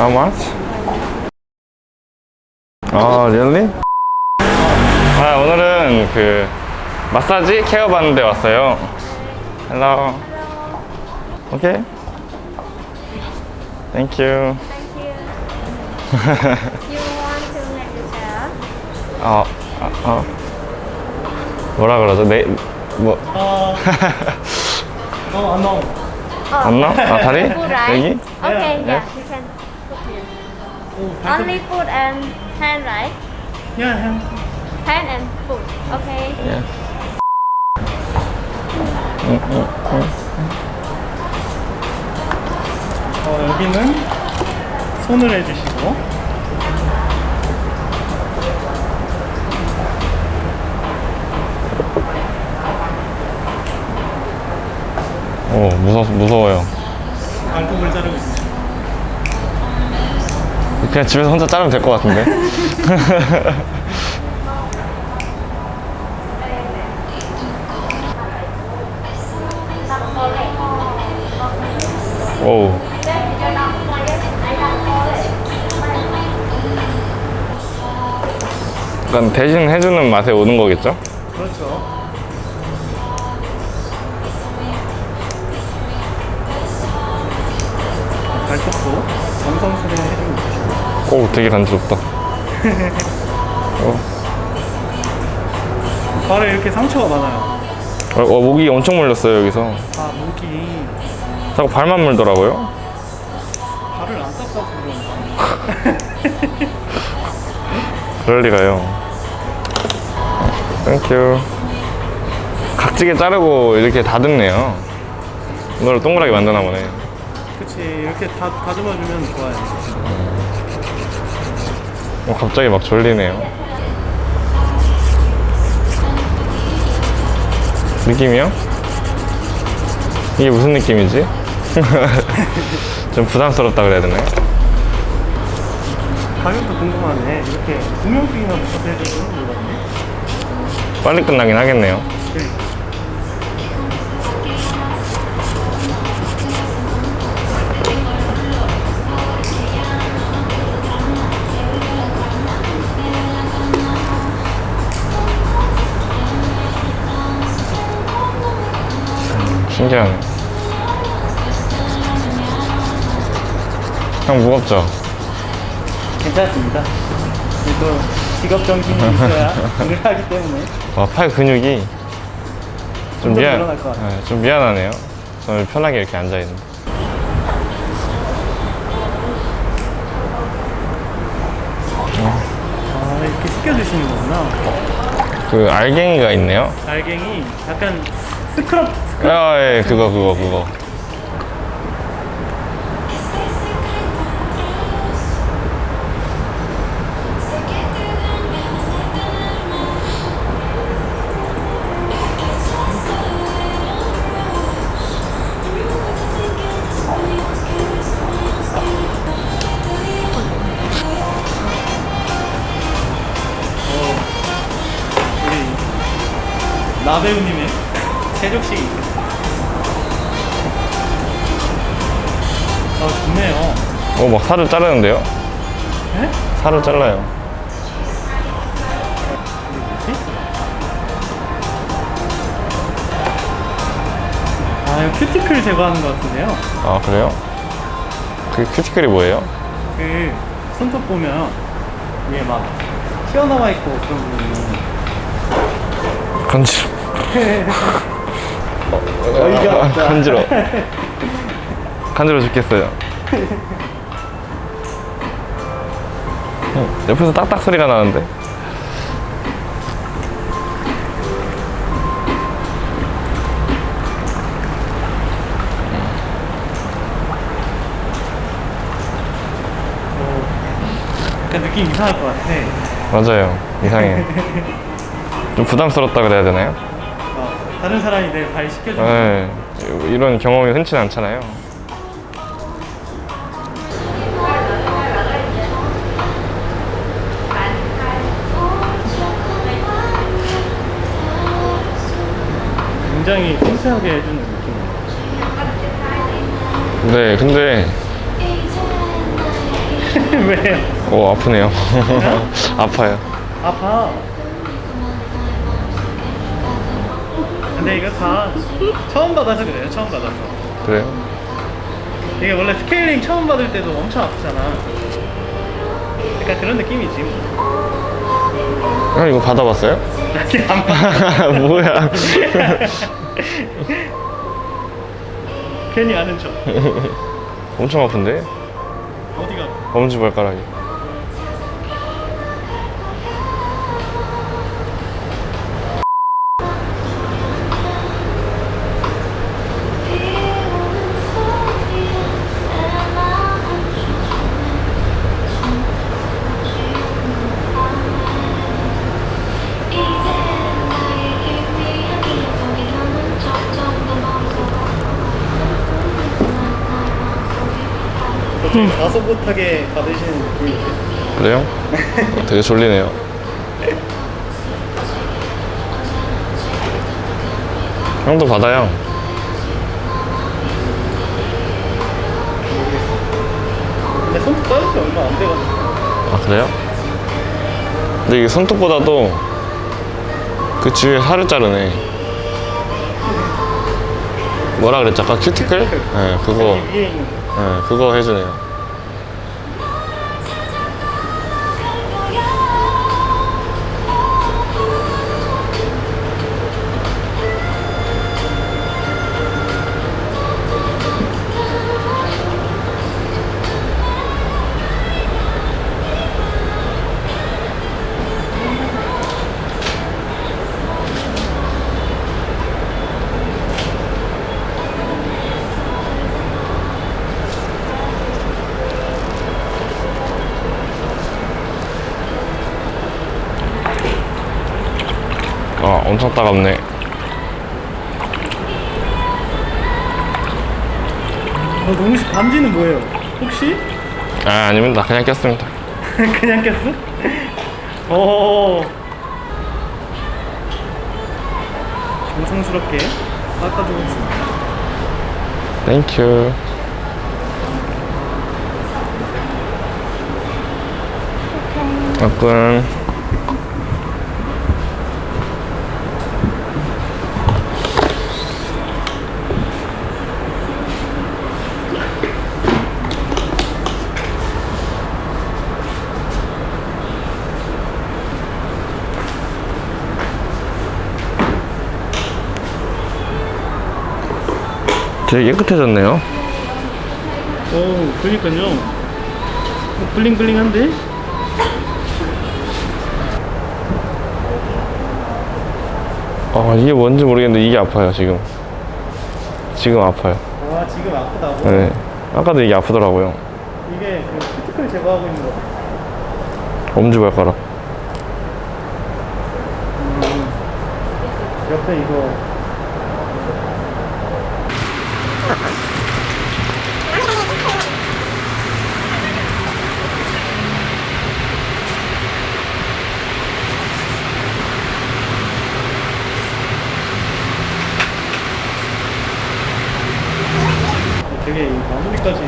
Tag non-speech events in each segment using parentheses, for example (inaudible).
How much? 아, really? 아, 오늘은 그 마사지 케어 받는 데 왔어요. Hello. Okay. Thank you. Thank you. you want to make yourself? 어, 아, 어. 뭐라 그러죠? 네, 뭐, 어, 어, 안 나오. 안 나? 아, 다리? Food, right? 여기? Okay, Yeah. you can. 오, Only food and hand, right? 야, 야. Hand and food. Okay. 예. 어, 여기는 손을 해주시고. 오, 무서, 무서워요. 발톱을 자르고 있습니다. 그냥 집에서 혼자 자르면 될 것 같은데. (laughs) 오. 약간 대신 해주는 맛에 오는 거겠죠? 그렇죠. 오, 되게 간지럽다. (laughs) 발에 이렇게 상처가 많아요. 어, 어, 목이 엄청 물렸어요, 여기서. 아, 목이 자꾸 발만 물더라고요. 발을 안 닦아서 그런가. (laughs) 그럴 리가요. 땡큐. 각지게 자르고 이렇게 다듬네요. 이걸 동그랗게 만드나 보네. 그치, 이렇게 다, 다듬어주면 좋아요. 어, 갑자기 막 졸리네요. 느낌이요? 이게 무슨 느낌이지? (laughs) 좀 부담스럽다 그래야 되나요? 가격도 궁금하네. 이렇게 두 명씩이나 묶어서 해주는 몰랐네. 빨리 끝나긴 하겠네요. 네. 신기하네. 형 무겁죠? 괜찮습니다. 그래도 직업 정신이 (laughs) 있어야 일을 하기 때문에 와, 팔 근육이 좀 미안, 늘어날 것 같아요. 네, 좀 미안하네요. 저는 편하게 이렇게 앉아 있는. 아 이렇게 씻겨주시는 거구나. 그 알갱이가 있네요. 알갱이 약간 스크럽 아, 예, 그거, 그거, 그거. 나배우님의 있겠습니다. 아 좋네요. 오, 막 살을 자르는데요? 네? 살을 잘라요. 이게 뭐지? 아 이거 큐티클 제거하는 것 같은데요. 아, 그래요? 그 큐티클이 뭐예요? 그 손톱 보면 위에 막 튀어나와 있고 그런 부분은 간지러. (laughs) 어이가 아, 없다. 간지러. (laughs) 간지러 죽겠어요. 어, 옆에서 딱딱 소리가 나는데. 약간 느낌 이상할 것 같아. 맞아요. 이상해. (laughs) 좀 부담스럽다 그래야 되나요? 어, 다른 사람이 내발 씻겨주는 네. 이런 경험이 흔치는 않잖아요. 굉장히 섬세하게 해주는 느낌이에요. 네, 근데 (laughs) 왜요? 오 아프네요. (laughs) 아파요. 아파. 근데 이거 다 처음 받아서 그래요. 처음 받아서. 그래요? 이게 원래 스케일링 처음 받을 때도 엄청 아프잖아. 약간 그런 느낌이지. 뭐. 형 이거 받아봤어요? 안 받아. (laughs) 뭐야? 괜히 아는 척. 엄청 아픈데? 어디가? 엄지 발가락이. 가서 못하게 받으시는 느낌인데. 그래요? (laughs) 되게 졸리네요. 형도 받아요. 근데 손톱 빠진 지 얼마 안 돼가지고. 아 그래요? 근데 이게 손톱보다도 그 주위에 살을 자르네. 뭐라 그랬지? 아까 큐티클? 네, 그거, 여기 위에 있는 거. 네, 그거 해주네요. 엄청 따갑네. 어, 농식 반지는 뭐예요? 혹시? 아, 아닙니다. 그냥 꼈습니다. (laughs) 그냥 꼈어? 오. 정성스럽게 깎아주고 있습니다. 땡큐. 아끈. 되게 깨끗해졌네요. 오, 그러니까요. 어, 블링블링한데? 아 이게 뭔지 모르겠는데 이게 아파요 지금 지금 아파요 아, 지금 아프다고? 네 아까도 이게 아프더라고요 이게 그 큐티클 제거하고 있는 거. 엄지발가락 옆에 이거. 되게 이 마무리까지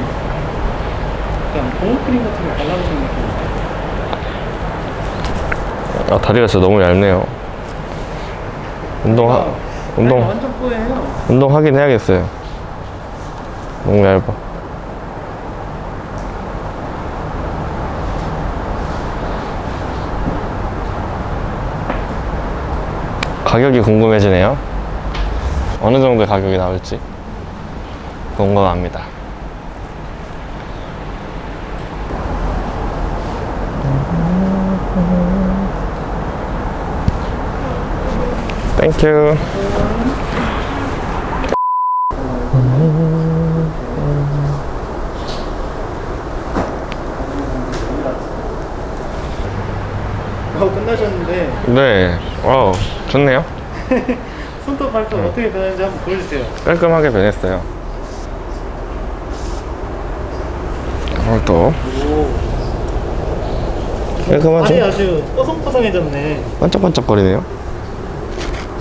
약간 보온크림 같은 거 발라주는 느낌. 아 다리가 진짜 너무 얇네요 운동하 아니, 운동 완전 뽀예요. 운동하긴 해야겠어요 너무 얇아. 가격이 궁금해지네요. 어느 정도의 가격이 나올지 궁금합니다. 땡큐 어, 끝나셨는데 네, 어 좋네요. (laughs) 손톱 발톱 네. 어떻게 변하는지 한번 보여주세요. 깔끔하게 변했어요. 오늘 또 오. 깔끔하죠? 발이 아주 뽀송뽀송해졌네. 반짝반짝거리네요.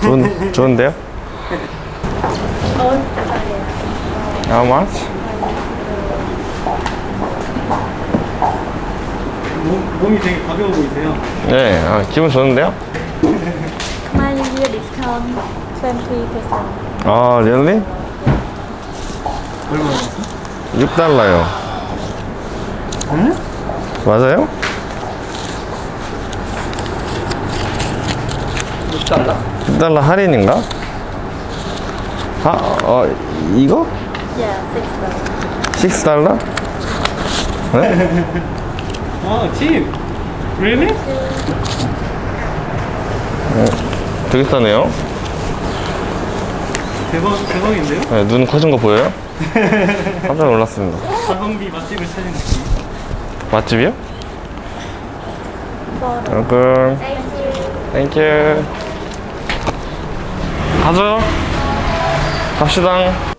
좋은 (laughs) 좋은데요? How much? 몸 이 되게 가벼워 보이세요. 네, 아, 기분 좋은데요? My New Year discount 20%. 아, really? 얼마나? 6달러요. 응? 맞아요? 6달러. 6달러 할인인가? 아, 어, 이거? Yeah, six dollars. 6달러? 네? (laughs) 아, 칩. Really? 되게 싸네요. 대박, 대박인데요? 네, 눈 커진 거 보여요? (laughs) 깜짝 놀랐습니다. 가성비 맛집을 찾은 느낌. 맛집이요? 여러분, Thank you. 땡큐. 가죠. 갑시다.